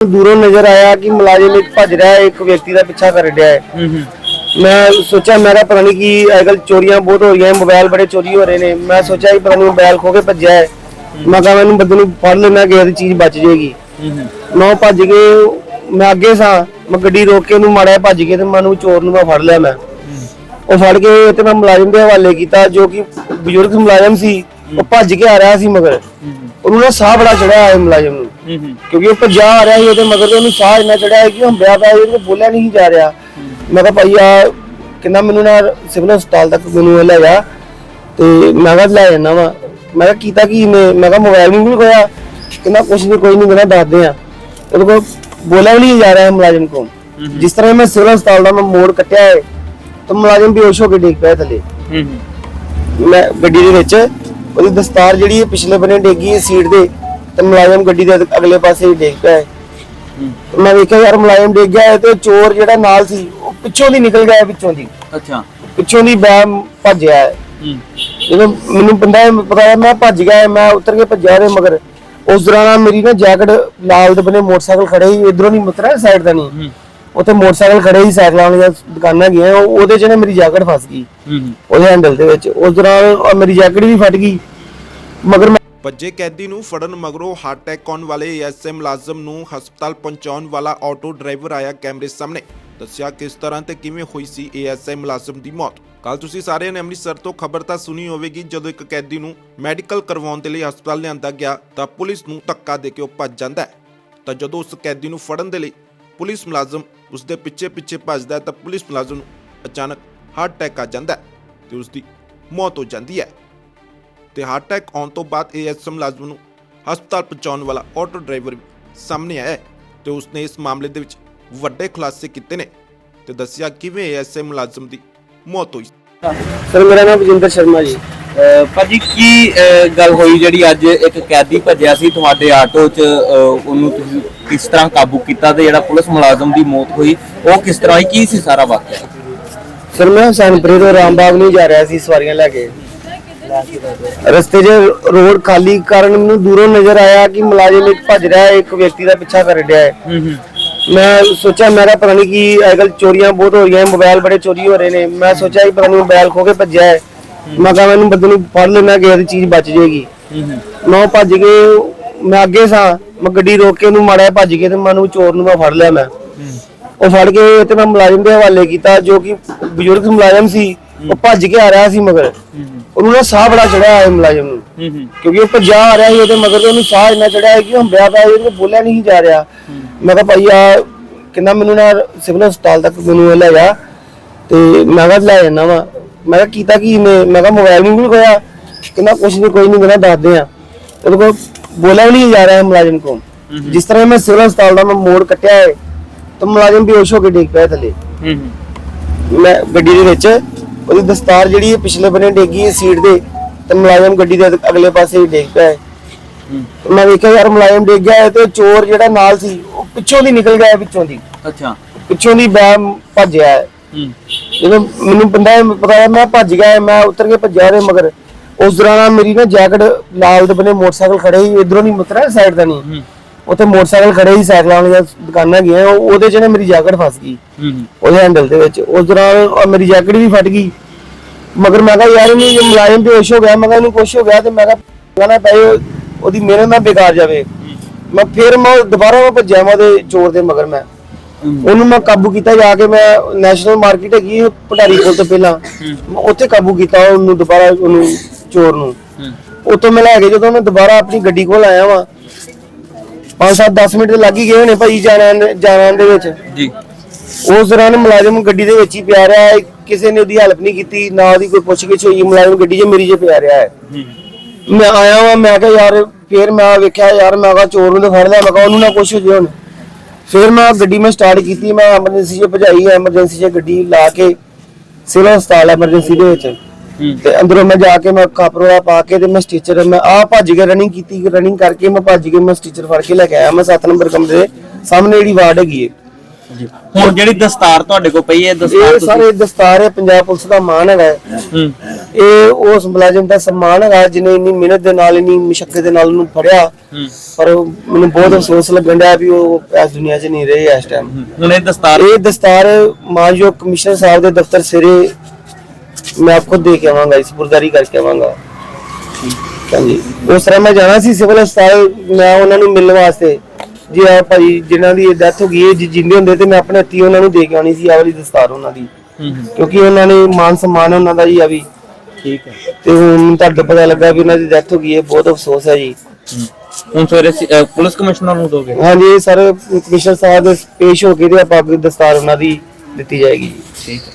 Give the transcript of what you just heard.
ਦੂਰੋਂ ਨਜ਼ਰ ਆਇਆ ਕਿ ਮੁਲਾਜ਼ਮ ਇੱਕ ਭੱਜ ਰਿਹਾ ਹੈ ਇੱਕ ਵਿਅਕਤੀ ਦਾ ਪਿੱਛਾ ਕਰ ਰਿਹਾ ਹੈ। ਮੈਂ ਸੋਚਿਆ ਮੈਂ ਕਿਹਾ ਪਤਾ ਨਹੀਂ ਕੀ ਅੱਜਕੱਲ ਚੋਰੀਆਂ ਬਹੁਤ ਹੋ ਰਹੀਆਂ ਮੋਬਾਈਲ ਬੜੇ ਚੋਰੀ ਹੋ ਰਹੇ ਨੇ। ਮੈਂ ਸੋਚਿਆ ਕਿ ਪਤਾ ਨਹੀਂ ਮੋਬਾਈਲ ਖੋ ਕੇ ਭੱਜਿਆ ਹੈ। ਮੈਂ ਕਿਹਾ ਮੈਨੂੰ ਬੰਦੇ ਨੂੰ ਫੜ ਲੈਣਾ ਕਿਸੇ ਦੀ ਚੀਜ਼ ਬਚ ਜਾਏਗੀ। ਹੂੰ ਮੈਂ ਭੱਜ ਕੇ ਮੈਂ ਅੱਗੇ ਸਾਂ ਮੈਂ ਗੱਡੀ ਰੋਕ ਕੇ ਉਹਨੂੰ ਮਾੜਿਆ ਭੱਜ ਕੇ ਤੇ ਮੈਨੂੰ ਚੋਰ ਨੂੰ ਮੈਂ ਫੜ ਲਿਆ ਮੈਂ। ਉਹ ਫੜ ਕੇ ਤੇ ਮੈਂ ਮੁਲਾਜ਼ਮ ਦੇ ਹਵਾਲੇ ਕੀਤਾ ਜੋ ਕਿ ਬਜ਼ੁਰਗ ਮੁਲਾਜ਼ਮ ਸੀ ਉਹ ਭੱਜ ਕੇ ਆ ਰਿਹਾ ਸੀ ਮਗਰ। ਉਹਨੂੰ ਨਾ ਸਾਹ ਬੜਾ ਚੜਿਆ ਹੈ ਮੁਲਾਜ਼ਮ ਕਿਉਂਕਿ ਉਹ ਭੱਜਾ ਆ ਰਿਹਾ ਸੀ ਉਹਦੇ ਮਗਰ ਤੇ ਉਹਨੂੰ ਸਾਹ ਇੰਨਾ ਚੜਿਆ ਹੈ ਕਿ ਉਹ ਹੰਬਿਆ ਪਿਆ ਸੀ ਉਹਨੂੰ ਬੋਲਿਆ ਨਹੀਂ ਜਾ ਰਿਹਾ। ਮੈਂ ਕਿਹਾ ਭਾਈ ਆ ਕਹਿੰਦਾ ਮੈਨੂੰ ਨਾ ਸਿਵਲ ਹਸਪਤਾਲ ਤੱਕ ਮੈਨੂੰ ਲੈ ਜਾ। ਤੇ ਮੈਂ ਕਿਹਾ ਲੈ ਜਾਣਾ ਵਾ। ਮੈਂ ਕਿਹਾ ਕੀਤਾ ਕੀ ਨੇ ਮੈਂ ਕਿਹਾ ਮੋਬਾਈਲ ਨਹੀਂ ਖੋਇਆ। ਕਹਿੰਦਾ ਕੁਛ ਨਹੀਂ ਕੋਈ ਨਹੀਂ ਕਹਿੰਦਾ ਦੱਸਦੇ ਆ। ਉਹਦੇ ਕੋਲ ਬੋਲਿਆ ਵੀ ਨਹੀਂ ਜਾ ਰਿਹਾ ਮੁਲਾਜ਼ਮ ਕੋਲ। ਜਿਸ ਤਰ੍ਹਾਂ ਮੈਂ ਸਿਵਲ ਹਸਪਤਾਲ ਦਾ ਮੈਂ ਮੋੜ ਕੱਟਿਆ ਹੈ ਤਾਂ ਮੁਲਾਜ਼ਮ ਬੇਹੋਸ਼ ਹੋ ਕੇ ਡਿੱਗ ਪਿਆ ਥੱਲੇ। ਮੈਂ ਗੱਡੀ ਦੇ ਵਿੱਚ ਉਹਦੀ ਦਸਤਾਰ ਜਿਹੜੀ ਹੈ ਪਿਛਲੇ ਬੰਨੇ ਡੇਗੀ ਸੀਟ ਦੇ ਤੇ ਮੁਲਾਜ਼ਮ ਗੱਡੀ ਦੇ ਅਗਲੇ ਪਾਸੇ ਹੀ ਡੇਗ ਪਿਆ ਹੈ। ਮੈਂ ਵੇਖਿਆ ਯਾਰ ਮੁਲਾਜ਼ਮ ਡੇਗ ਗਿਆ ਹੈ ਤੇ ਚੋਰ ਜਿਹੜਾ ਨਾਲ ਸੀ ਉਹ ਪਿੱਛੋਂ ਦੀ ਨਿਕਲ ਗਿਆ ਹੈ, ਪਿੱਛੋਂ ਦੀ। ਅੱਛਾ। ਪਿੱਛੋਂ ਦੀ ਬੈ ਭੱਜਿਆ ਹੈ। ਹੂੰ। ਜਦੋਂ ਮੈਨੂੰ ਬੰਦਾ ਪਤਾ ਹੈ ਮੈਂ ਭੱਜ ਗਿਆ ਮੈਂ ਉਤਰ ਕੇ ਭੱਜਿਆ ਉਹਦੇ ਮਗਰ। ਉਸ ਦੌਰਾਨ ਮੇਰੀ ਨਾ ਜੈਕਟ ਲਾਲ ਦੇ ਬਨੇ ਮੋਟਰਸਾਈਕਲ ਖੜੇ ਸੀ ਇਧਰੋਂ ਨਹੀਂ ਮੁਤਰਾ ਸਾਈਡ ਦਾ ਨਹੀਂ। ਹੂੰ। ਉੱਥੇ ਮੋਟਰਸਾਈਕਲ ਖੜੇ ਸੀ ਸਾਈਕਲਾਂ ਵਾਲੀਆਂ ਦੁਕਾਨਾਂ ਗਈਆਂ ਉਹ- ਉਹਦੇ ਚ ਨਾ ਮੇਰੀ ਜੈਕਟ ਫਸ ਗਈ। ਹੂੰ ਹੂੰ। ਉਹਦੇ ਹੈਂਡਲ ਦੇ ਵਿੱਚ। ਉਸ ਦੌਰਾਨ ਉਹ ਮੇਰੀ ਜੈਕਟ ਵੀ ਫਟ ਗਈ। ਮਗਰ ਮੈਂ ਭੱਜੇ ਕੈਦੀ ਨੂੰ ਫੜਨ ਮਗਰੋਂ ਹਾਰਟ ਅਟੈਕ ਆਉਣ ਵਾਲੇ ਐਸਐਮ ਮੁਲਾਜ਼ਮ ਨੂੰ ਹਸਪਤਾਲ ਪਹੁੰਚਾਉਣ ਵਾਲਾ ਆਟੋ ਡਰਾਈਵਰ ਆਇਆ ਕੈਮਰੇ ਸਾਹਮਣੇ। ਦੱਸਿਆ ਕਿਸ ਤਰ੍ਹਾਂ ਤੇ ਕਿਵੇਂ ਹੋਈ ਸੀ ਏਐਸਆਈ ਮੁਲਾਜ਼ਮ ਦੀ ਮੌਤ। ਕੱਲ ਤੁਸੀਂ ਸਾਰਿਆਂ ਨੇ ਅੰਮ੍ਰਿਤਸਰ ਤੋਂ ਖਬਰ ਤਾਂ ਸੁਣੀ ਹੋਵੇਗੀ, ਜਦੋਂ ਇੱਕ ਕੈਦੀ ਨੂੰ ਮੈਡੀਕਲ ਕਰਵਾਉਣ ਦੇ ਲਈ ਹਸਪਤਾਲ ਲਿਆਂਦਾ ਗਿਆ, ਤਾਂ ਪੁਲਿਸ ਨੂੰ ਧੱਕਾ ਦੇ ਕੇ ਉਹ ਭੱਜ ਜਾਂਦਾ ਹੈ। ਤਾਂ ਜਦੋਂ ਉਸ ਕੈਦੀ ਨੂੰ ਫੜਨ ਦੇ ਲਈ ਪੁਲਿਸ ਮੁਲਾਜ਼ਮ ਉਸ ਦੇ ਪਿੱਛੇ ਪਿੱਛੇ ਭੱਜਦਾ ਹੈ, ਤਾਂ ਪੁਲਿਸ ਮੁਲਾਜ਼ਮ ਨੂੰ ਅਚਾਨਕ ਹਾਰਟ ਅਟੈਕ ਆ ਜਾਂਦਾ ਹੈ ਤੇ ਉਸ ਦੀ ਮੌਤ ਹੋ ਜਾਂਦੀ ਹੈ। ਤੇ ਹਾਰਟ ਅਟੈਕ ਆਉਣ ਤੋਂ ਬਾਅਦ ਏਐਸਐਮ ਮੁਲਾਜ਼ਮ ਨੂੰ ਹਸਪਤਾਲ ਪਹੁੰਚਾਉਣ ਵਾਲਾ ਆਟੋ ਡਰਾਈਵਰ ਵੀ ਸਾਹਮਣੇ ਆਇਆ ਤੇ ਉਸਨੇ ਇਸ ਮਾਮਲੇ ਦੇ ਵਿੱਚ ਵੱਡੇ ਖੁਲਾਸੇ ਕੀਤੇ ਨੇ ਤੇ ਦੱਸਿਆ ਕਿਵੇਂ ਏਐਸਐਮ ਮੁਲਾਜ਼ਮ ਦੀ ਮੌਤ ਹੋਈ। ਸਰ ਮੇਰਾ ਨਾਮ ਵਜਿੰਦਰ ਸ਼ਰਮਾ ਜੀ। ਭਾਜੀ ਕੀ ਗੱਲ ਹੋਈ ਜਿਹੜੀ ਅੱਜ ਇੱਕ ਕੈਦੀ ਭੱਜਿਆ ਸੀ ਤੁਹਾਡੇ ਆਟੋ 'ਚ ਅਹ ਉਹਨੂੰ ਤੁਸੀਂ ਕਿਸ ਤਰ੍ਹਾਂ ਕਾਬੂ ਕੀਤਾ ਤੇ ਜਿਹੜਾ ਪੁਲਿਸ ਮੁਲਾਜ਼ਮ ਦੀ ਮੌਤ ਹੋਈ ਉਹ ਕਿਸ ਤਰ੍ਹਾਂ ਕੀ ਸੀ ਸਾਰਾ ਵਾਕਿਆ? ਸਰ ਮੈਂ ਹੁਸੈਨਪੁਰੇ ਤੋਂ ਰਾਮਬਾਗ ਨੂੰ ਜਾ ਰਿਹਾ ਸੀ ਸਵਾਰੀਆਂ ਲੈ ਕੇ। ਰਸਤੇ 'ਚ ਰੋਡ ਖਾਲੀ ਕਾਰਨ ਮੈਨੂੰ ਦੂਰੋਂ ਨਜ਼ਰ ਆਇਆ ਕਿ ਮੁਲਾਜ਼ਮ ਇੱਕ ਭੱਜ ਰਿਹਾ ਹੈ ਇੱਕ ਵਿਅਕਤੀ ਦਾ ਪਿੱਛਾ ਕਰ ਰਿਹਾ ਹੈ। ਮੈਂ ਸੋਚਿਆ ਮੈਂ ਕਿਹਾ ਪਤਾ ਨਹੀਂ ਕੀ ਅੱਜਕੱਲ ਚੋਰੀਆਂ ਬਹੁਤ ਹੋ ਰਹੀਆਂ ਮੋਬਾਈਲ ਬੜੇ ਚੋਰੀ ਹੋ ਰਹੇ ਨੇ। ਮੈਂ ਸੋਚਿਆ ਕਿ ਪਤਾ ਨਹੀਂ ਮੋਬਾਈਲ ਖੋ ਕੇ ਭੱਜਿਆ ਹੈ। ਮੈਂ ਕਿਹਾ ਮੈਨੂੰ ਬੰਦੇ ਨੂੰ ਫੜ ਲੈਣਾ ਕਿਸੇ ਦੀ ਚੀਜ਼ ਬਚ ਜਾਏਗੀ। ਮੈਂ ਉਹ ਭੱਜ ਕੇ ਮੈਂ ਅੱਗੇ ਸਾਂ ਮੈਂ ਗੱਡੀ ਰੋਕ ਕੇ ਉਹਨੂੰ ਮਾੜਿਆ ਭੱਜ ਕੇ ਤੇ ਮੈਨੂੰ ਚੋਰ ਨੂੰ ਮੈਂ ਫੜ ਲਿਆ ਮੈਂ। ਉਹ ਫੜ ਕੇ ਤੇ ਮੈਂ ਮੁਲਾਜ਼ਮ ਦੇ ਹਵਾਲੇ ਕੀਤਾ ਜੋ ਕਿ ਬਜ਼ੁਰਗ ਮੁਲਾਜ਼ਮ ਸੀ ਉਹ ਭੱਜ ਕੇ ਆ ਰਿਹਾ ਸੀ ਮਗਰ। ਉਹਨੂੰ ਨਾ ਸਾਹ ਬੜਾ ਚੜਿਆ ਹੈ ਮੁਲਾਜ਼ਮ ਨੂੰ। ਹੂੰ ਹੂੰ। ਕਿਉਂਕਿ ਉਹ ਭੱਜਾ ਆ ਰਿਹਾ ਸੀ ਉਹਦੇ ਮਗਰ ਤੇ ਉਹਨੂੰ ਸਾਹ ਇੰਨਾ ਚੜਿਆ ਹੈ ਕਿ ਉਹ ਹੰਬਿਆ ਪਿਆ ਸੀ ਉਹਨੂੰ ਬੋਲਿਆ ਨਹੀਂ ਜਾ ਰਿਹਾ। ਮੈਂ ਕਿਹਾ ਭਾਈ ਆ ਕਹਿੰਦਾ ਮੈਨੂੰ ਨਾ ਸਿਵਲ ਹਸਪਤਾਲ ਤੱਕ ਮੈਨੂੰ ਲੈ ਜਾ ਤੇ ਮੈਂ ਕਿਹਾ ਲੈ ਜਾਣਾ ਵਾ। ਮੈਂ ਕਿਹਾ ਕੀਤਾ ਕੀ ਨੇ ਮੈਂ ਕਿਹਾ ਮੋਬਾਈਲ ਨਹੀਂ ਖੋਇਆ। ਕਹਿੰਦਾ ਕੁਛ ਨਹੀਂ ਕੋਈ ਨਹੀਂ ਕਹਿੰਦਾ ਦੱਸਦੇ ਆ। ਉਹਦੇ ਕੋਲ ਬੋਲਿਆ ਵੀ ਨਹੀਂ ਜਾ ਰਿਹਾ ਮੁਲਾਜ਼ਮ ਕੋਲ। ਜਿਸ ਤਰ੍ਹਾਂ ਮੈਂ ਸਿਵਲ ਹਸਪਤਾਲ ਦਾ ਮੈਂ ਮੋੜ ਕੱਟਿਆ ਹੈ ਤਾਂ ਮੁਲਾਜ਼ਮ ਬੇਹੋਸ਼ ਹੋ ਕੇ ਡਿੱਗ ਪਿਆ ਥੱਲੇ। ਹੂੰ ਹੂੰ। ਮੈਂ ਗੱਡੀ ਦੇ ਵਿੱਚ ਉਹਦੀ ਦਸਤਾਰ ਜਿਹੜੀ ਪਿਛਲੇ ਬੰਨੇ ਡੇਗੀ ਸੀਟ ਦੇ ਤੇ ਮੁਲਾਜ਼ਮ ਗੱਡੀ ਦੇ ਅਗਲੇ ਪਾਸੇ ਹੀ ਡਿੱਗ ਪਿਆ ਹੈ। ਮੈਂ ਵੇਖਿਆ ਯਾਰ ਮੁਲਾਜ਼ਮ ਡਿੱਗ ਗਿਆ ਤੇ ਚੋਰ ਜਿਹੜਾ ਨਾਲ ਸੀ ਉਹ ਪਿੱਛੋਂ ਦੀ ਨਿਕਲ ਗਿਆ ਪਿੱਛੋਂ ਦੀ। ਅੱਛਾ। ਪਿੱਛੋਂ ਦੀ ਬੈ ਭੱਜਿਆ ਹੈ। ਜਦੋਂ ਮੈਨੂੰ ਬੰਦਾ ਪਤਾ ਮੈਂ ਭੱਜ ਗਿਆ ਮੈਂ ਉਤਰ ਕੇ ਭੱਜਿਆ ਉਹਦੇ ਮਗਰ। ਉਸ ਦੌਰਾਨ ਮੇਰੀ ਨਾ ਜੈਕਟ ਲਾਲ ਦੇ ਬਨੇ ਮੋਟਰਸਾਈਕਲ ਖੜੇ ਸੀ ਇਧਰੋਂ ਨਹੀਂ ਮੁਤਰਾ ਸਾਈਡ ਦਾ ਨਹੀਂ। ਉੱਥੇ ਮੋਟਰਸਾਈਕਲ ਖੜੇ ਸੀ ਸਾਈਕਲਾਂ ਵਾਲੀਆਂ ਦੁਕਾਨਾਂ ਗਈਆਂ ਉਹ- ਉਹਦੇ ਚ ਨਾ ਮੇਰੀ ਜੈਕਟ ਫਸ ਗਈ। ਹੂੰ ਉਹਦੇ ਹੈਂਡਲ ਦੇ ਵਿੱਚ। ਉਸ ਦੌਰਾਨ ਉਹ ਮੇਰੀ ਜੈਕਟ ਵੀ ਫਟ ਗਈ। ਮਗਰ ਮੈਂ ਕਿਹਾ ਯਾਰ ਇਹਨੂੰ ਇਹ ਮੁਲਾਜ਼ਮ ਬੇਹੋਸ਼ ਹੋ ਗਿਆ। ਮੈਂ ਕਿਹਾ ਇਹਨੂੰ ਕੁਛ ਹੋ ਗਿਆ? ਤੇ ਮੈਂ ਕਿਹਾ ਨਾ ਪਏ ਉਹਦੀ ਮਿਹਨਤ ਨਾ ਬੇਕਾਰ ਜਾਵੇ। ਮੈਂ ਫਿਰ ਮੈਂ ਦੁਬਾਰਾ ਮੈਂ ਭੱਜਿਆ ਮੈਂ ਉਹਦੇ ਚੋਰ ਦੇ ਮਗਰ ਮੈਂ। ਉਹਨੂੰ ਮੈਂ ਕਾਬੂ ਕੀਤਾ ਜਾ ਕੇ ਮੈਂ ਨੈਸ਼ਨਲ ਮਾਰਕੀਟ ਹੈਗੀ ਹੈ, ਭੰਡਾਰੀ ਕੋਲ ਤੋਂ ਪਹਿਲਾਂ। ਮੈਂ ਉੱਥੇ ਕਾਬੂ ਕੀਤਾ ਉਹਨੂੰ ਦੁਬਾਰਾ ਉਹਨੂੰ ਚੋਰ ਨੂੰ। ਹੂੰ। ਉੱਥੋਂ ਮੈਂ ਲੈ ਕੇ ਜਦੋਂ ਮੈਂ ਦੁਬਾਰਾ ਆਪਣੀ ਗੱਡੀ ਕੋਲ ਆਇਆ ਵਾਂ 5-7 10 ਮਿੰਟ ਲੱਗ ਹੀ ਗਏ ਹੋਣੇ ਭਾਈ ਜਾਣਾ ਜਾਣਾ ਦੇ ਵਿੱਚ। ਜੀ। ਉਸ ਦੌਰਾਨ ਮੁਲਾਜ਼ਮ ਗੱਡੀ ਦੇ ਵਿੱਚ ਹੀ ਪਿਆ ਰਿਹਾ ਹੈ। ਕਿਸੇ ਨੇ ਉਹਦੀ ਹੈਲਪ ਨਹੀਂ ਕੀਤੀ ਨਾ ਉਹਦੀ ਕੋਈ ਪੁੱਛਗਿੱਛ ਹੋਈ ਮੁਲਾਜ਼ਮ ਗੱਡੀ 'ਚ ਮੇਰੀ 'ਚ ਪਿਆ ਰਿਹਾ ਹੈ। ਮੈਂ ਆਇਆ ਵਾਂ ਮੈਂ ਕਿਹਾ ਯਾਰ ਫੇਰ ਮੈਂ ਵੇਖਿਆ ਯਾਰ ਮੈਂ ਕਿਹਾ ਚੋਰ ਨੂੰ ਤਾਂ ਫੜ ਲਿਆ ਮੈਂ ਕਿਹਾ ਉਹਨੂੰ ਨਾ ਕੁਛ ਹੋ ਜੇ ਹੁਣ। ਫਿਰ ਮੈਂ ਗੱਡੀ ਮੈਂ ਸਟਾਰਟ ਕੀਤੀ ਮੈਂ ਐਮਰਜੈਂਸੀ 'ਚ ਭਜਾਈ ਐਮਰਜੈਂਸੀ 'ਚ ਗੱਡੀ ਲਾ ਕੇ ਸਿਵਲ ਹਸਪਤਾਲ ਐਮਰਜੈਂਸੀ ਦੇ ਵਿੱਚ। ਤੇ ਅੰਦਰੋਂ ਮੈਂ ਜਾ ਕੇ ਮੈਂ ਕਾਪਰੋਲਾ ਪਾ ਕੇ ਤੇ ਮੈਂ ਸਟੀਚਰ ਮੈਂ ਆ ਭੱਜ ਕੇ ਰਨਿੰਗ ਕੀਤੀ ਰਨਿੰਗ ਕਰਕੇ ਮੈਂ ਭੱਜ ਕੇ ਮੈਂ ਸਟੀਚਰ ਫੜ ਕੇ ਲੈ ਕੇ ਆਇਆ। ਮੈਂ 7 ਨੰਬਰ ਕਮਰੇ ਦੇ ਸਾਹਮਣੇ ਜਿਹੜੀ ਵਾਰਡ ਹੈਗੀ ਹੈ ਜੀ। ਹੁਣ ਜਿਹੜੀ ਦਸਤਾਰ ਤੁਹਾਡੇ ਕੋਲ ਪਈ ਹੈ ਦਸਤਾਰ ਇਹ ਸਾਰੇ ਦਸਤਾਰ ਹੈ ਪੰਜਾਬ ਪੁਲਿਸ ਦਾ ਮਾਣ ਹੈਗਾ ਇਹ ਉਸ ਮੁਲਾਜ਼ਮ ਦਾ ਸਨਮਾਨ ਹੈਗਾ ਜਿਹਨੇ ਇੰਨੀ ਮਿਹਨਤ ਦੇ ਨਾਲ ਇੰਨੀ ਮੁਸ਼ਕਲ ਦੇ ਨਾਲ ਉਹਨੂੰ ਫੜਿਆ। ਪਰ ਮੈਨੂੰ ਬਹੁਤ ਅਫਸੋਸ ਲੱਗਣ ਡਿਆ ਵੀ ਉਹ ਇਸ ਦੁਨੀਆ 'ਚ ਨਹੀਂ ਰਹੇ ਇਸ ਟਾਈਮ ਹੁਣ ਇਹ ਦਸਤਾਰ ਇਹ ਦਸਤਾਰ ਮਾਨਯੋਗ ਕਮਿਸ਼ਨਰ ਸਾਹਿਬ ਦੇ ਦਫ਼ਤਰ ਸਿਰੇ ਮੈਂ ਆਪ ਖੁਦ ਦੇ ਕੇ ਆਵਾਂਗਾ ਇਸ ਬੁਰਦਾਰੀ ਕਰਕੇ ਆਵਾਂਗਾ। ਹਾਂਜੀ। ਉਸ ਤਰ੍ਹਾਂ ਮੈਂ ਜਾਣਾ ਸੀ ਸਿਵਲ ਹਸਪਤਾਲ ਮੈਂ ਉਹਨਾਂ ਨੂੰ ਮਿਲਣ ਵਾਸਤੇ। ਜੀ ਆ ਭਾਈ ਜਿਨ੍ਹਾਂ ਦੀ ਡੈਥ ਹੋ ਗਈ ਹੈ ਜੇ ਜਿੰਦੇ ਹੁੰਦੇ ਤੇ ਮੈਂ ਆਪਣੇ ਹੱਥੀਂ ਉਹਨਾਂ ਨੂੰ ਦੇ ਕੇ ਆਉਣੀ ਸੀ ਆਹ ਵਾਲੀ ਦਸਤਾਰ ਉਹਨਾਂ ਦੀ। ਹੂੰ ਹੂੰ। ਕਿਉਂਕਿ ਉਹਨਾਂ ਨੇ ਮਾਨ ਸਨਮਾਨ ਉਹਨਾਂ ਦਾ ਜੀ ਆ ਵੀ। ਠੀਕ ਹੈ। ਤੇ ਹੁਣ ਤੁਹਾਡੇ ਪਤਾ ਲੱਗਾ ਵੀ ਉਹਨਾਂ ਦੀ ਡੈਥ ਹੋ ਗਈ ਹੈ ਬਹੁਤ ਅਫਸੋਸ ਹੈ ਜੀ। ਹੂੰ। ਹੁਣ ਸਵੇਰੇ ਪੁਲਿਸ ਕਮਿਸ਼ਨਰ ਨੂੰ ਦੋਗੇ? ਹਾਂਜੀ ਸਰ ਕਮਿਸ਼ਨਰ ਸਾਹਿਬ ਦੇ ਪੇਸ਼ ਹੋ ਕੇ ਤੇ ਆਪਾਂ ਦਸਤਾਰ ਉਹਨਾਂ ਦੀ ਦਿੱਤੀ ਜਾਏਗੀ। ਠੀਕ ਹੈ।